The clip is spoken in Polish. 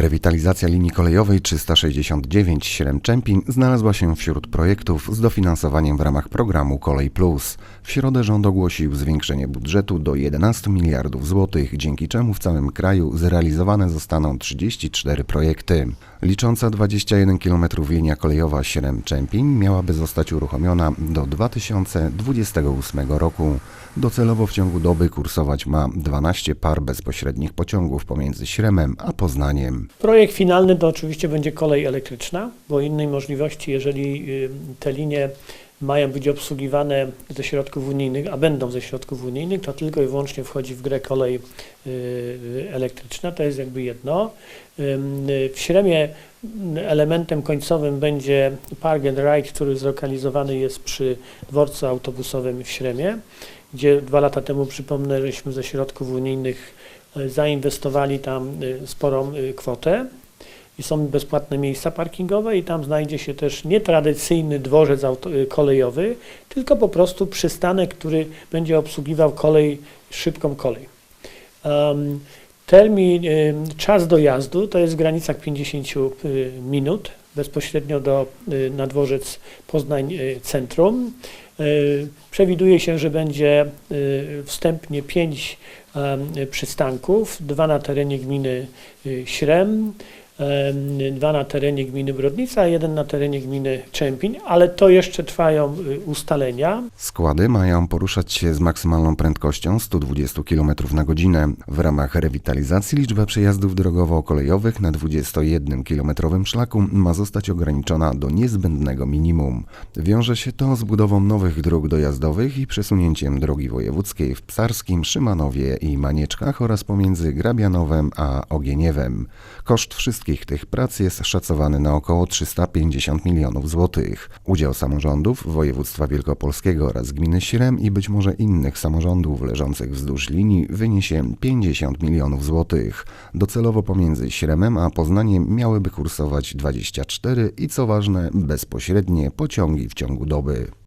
Rewitalizacja linii kolejowej 369 Śrem-Czempin znalazła się wśród projektów z dofinansowaniem w ramach programu Kolej Plus. W środę rząd ogłosił zwiększenie budżetu do 11 miliardów złotych, dzięki czemu w całym kraju zrealizowane zostaną 34 projekty. Licząca 21 km linia kolejowa Śrem-Czempin miałaby zostać uruchomiona do 2028 roku. Docelowo w ciągu doby kursować ma 12 par bezpośrednich pociągów pomiędzy Śremem a Poznaniem. Projekt finalny to oczywiście będzie kolej elektryczna, bo innej możliwości, jeżeli y, te linie mają być obsługiwane ze środków unijnych, a będą ze środków unijnych, to tylko i wyłącznie wchodzi w grę kolej y, elektryczna, to jest jakby jedno. Y, W Śremie elementem końcowym będzie Park and Ride, który zlokalizowany jest przy dworcu autobusowym w Śremie, gdzie dwa lata temu, przypomnę, żeśmy ze środków unijnych y, zainwestowali tam y, sporą y, kwotę i są bezpłatne miejsca parkingowe i tam znajdzie się też nietradycyjny dworzec y, kolejowy, tylko po prostu przystanek, który będzie obsługiwał kolej, szybką kolej. Um, termin, y, czas dojazdu to jest w granicach 50 y, minut bezpośrednio do, y, na dworzec Poznań y, Centrum. Y, Przewiduje się, że będzie y, wstępnie 5 przystanków, dwa na terenie gminy y, Śrem, em, dwa na terenie gminy Brodnica, jeden na terenie gminy Czempin, ale to jeszcze trwają y, ustalenia. Składy mają poruszać się z maksymalną prędkością 120 km na godzinę. W ramach rewitalizacji liczba przejazdów drogowo-kolejowych na 21-kilometrowym szlaku ma zostać ograniczona do niezbędnego minimum. Wiąże się to z budową nowych dróg dojazdowych i przesunięciem drogi wojewódzkiej w Psarskim, Szymanowie i Manieczkach oraz pomiędzy Grabianowem a Ogieniewem. Koszt wszystkich tych prac jest szacowany na około 350 milionów złotych. Udział samorządów województwa wielkopolskiego oraz gminy Śrem i być może innych samorządów leżących wzdłuż linii wyniesie 50 milionów złotych. Docelowo pomiędzy Śremem a Poznaniem miałyby kursować 24 i co ważne bezpośrednie pociągi w ciągu doby.